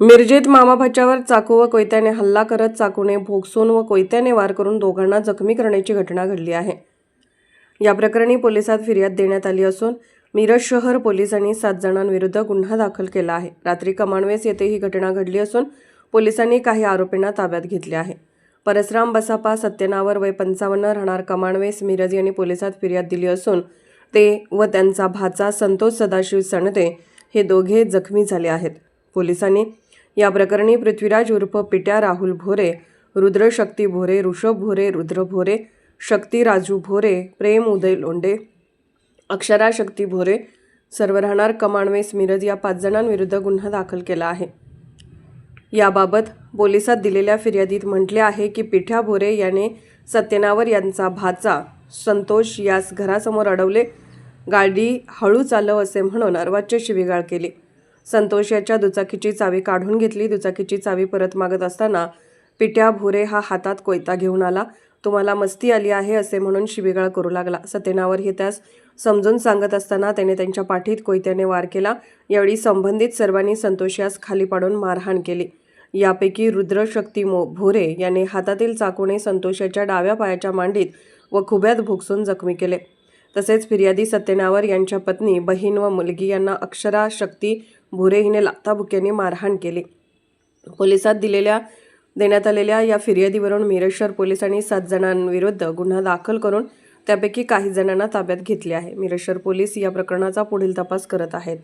मिरजेत मामाभाच्यावर चाकू व कोयत्याने हल्ला करत चाकूने भोगसून व कोयत्याने वार करून दोघांना जखमी करण्याची घटना घडली आहे. या प्रकरणी पोलिसात फिर्याद देण्यात आली असून मिरज शहर पोलिसांनी सात जणांविरुद्ध गुन्हा दाखल केला आहे. रात्री कमाणवेस येथे ही घटना घडली असून पोलिसांनी काही आरोपींना ताब्यात घेतले आहे. परसराम बसापा सत्यनावर वय पंचावन्न राहणार कमाणवेस मिरज यांनी पोलिसात फिर्याद दिली असून ते व त्यांचा भाचा संतोष सदाशिव सणते हे दोघे जखमी झाले आहेत. पोलिसांनी या प्रकरणी पृथ्वीराज उर्फ पिट्या राहुल भोरे रुद्रशक्ती भोरे ऋषभ भोरे रुद्र भोरे शक्ती राजू भोरे प्रेम उदय लोंडे अक्षरा शक्ती भोरे सर्व राहणार कमाणवेस मिरज या पाच जणांविरुद्ध गुन्हा दाखल केला आहे. याबाबत पोलिसात दिलेल्या फिर्यादीत म्हटले आहे की पिठ्या भोरे याने सत्यनावर यांचा भाचा संतोष यास घरासमोर अडवले गाडी हळू चालव असे म्हणून अर्वाच्य शिवीगाळ केली. संतोष याच्या दुचाकीची चावी काढून घेतली. दुचाकीची चावी परत मागत असताना पिट्या भोरे हा हातात कोयता घेऊन आला. तुम्हाला मस्ती आली आहे असे म्हणून शिवीगाळ करू लागला. सतेनावर हे त्यास समजून सांगत असताना त्याने त्यांच्या पाठीत कोयत्याने वार केला. यावेळी संबंधित सर्वांनी संतोष यास खाली पाडून मारहाण केली. यापैकी रुद्रशक्ती मो भोरे याने हातातील चाकूने संतोषाच्या डाव्या पायाच्या मांडीत व खुब्यात भुकसून जखमी केले. तसेच फिर्यादी सत्यनावर यांच्या पत्नी बहीण व मुलगी यांना अक्षरा शक्ती भोरे हिने लाथाबुक्याने मारहाण केली. पोलिसात दिलेल्या देण्यात आलेल्या या फिर्यादीवरून मिरेश्वर पोलिसांनी सात जणांविरुद्ध गुन्हा दाखल करून त्यापैकी काही जणांना ताब्यात घेतले आहे. मिरेश्वर पोलीस या प्रकरणाचा पुढील तपास करत आहेत.